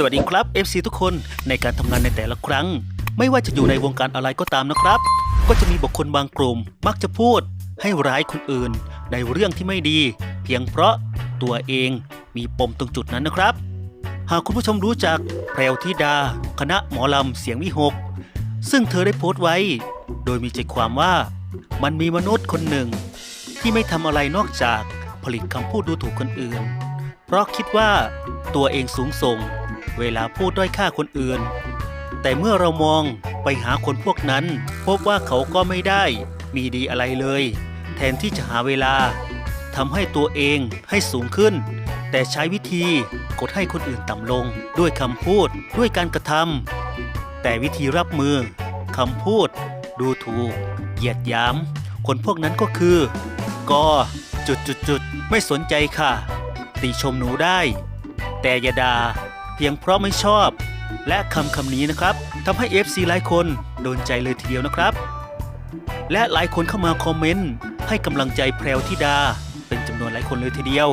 สวัสดีครับ FC ทุกคนในการทำงานในแต่ละครั้ง ไม่ว่าจะอยู่ในวงการอะไรก็ตามนะครับ ก็จะมีบุคคลบางกลุ่ม มักจะพูด ให้ร้ายคนอื่น ในเรื่องที่ไม่ดี เพียงเพราะตัวเองมีปมตรงจุดนั้นนะครับ หากคุณผู้ชมรู้จักแพรวธิดา คณะหมอลำเสียงวิหก ซึ่งเธอได้โพสต์ไว้ โดยมีใจความว่า มันมีมนุษย์คนหนึ่ง ที่ไม่ทำอะไรนอกจากผลิตคำพูดดูถูกคนอื่น เพราะคิดว่าตัวเองสูงส่ง เวลาพูดด้อยค่าคนอื่น แต่เมื่อเรามองไปหาคนพวกนั้น พบว่าเขาก็ไม่ได้ มีดีอะไรเลย แทนที่จะหาเวลาทำให้ตัวเองให้สูงขึ้น แต่ใช้วิธีกดให้คนอื่นต่ำลง ด้วยคำพูดด้วยการกระทำแต่วิธีรับมือคำพูด ดูถูกเหยียดหยาม คนพวกนั้นก็คือ ก็จุดจุดจุดๆๆไม่สนใจค่ะ ติชมหนูได้ แต่อย่าด่า เพียงเพราะไม่ชอบ และคำคำนี้นะครับทำให้ FC หลายคนโดนใจเลยทีเดียวนะครับ และหลายคนเข้ามาคอมเมนต์ให้กำลังใจแพรวธิดา เป็นจำนวนหลายคนเลยทีเดียว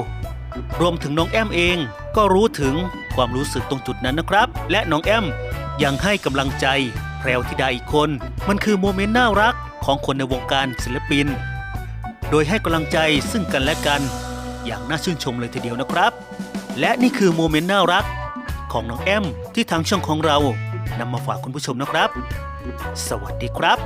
รวมถึงน้องแอมเองก็รู้ถึงความรู้สึกตรงจุดนั้นนะครับ และน้องแอมยังให้กำลังใจแพรวธิดาอีกคน มันคือโมเมนต์น่ารักของคนในวงการศิลปิน โดยให้กำลังใจซึ่งกันและกัน อย่างน่าชื่นชมเลยทีเดียวนะครับ และนี่คือโมเมนต์น่ารัก ของน้องแอม ที่ทางช่องของเรานำมาฝากคุณผู้ชมนะครับ สวัสดีครับ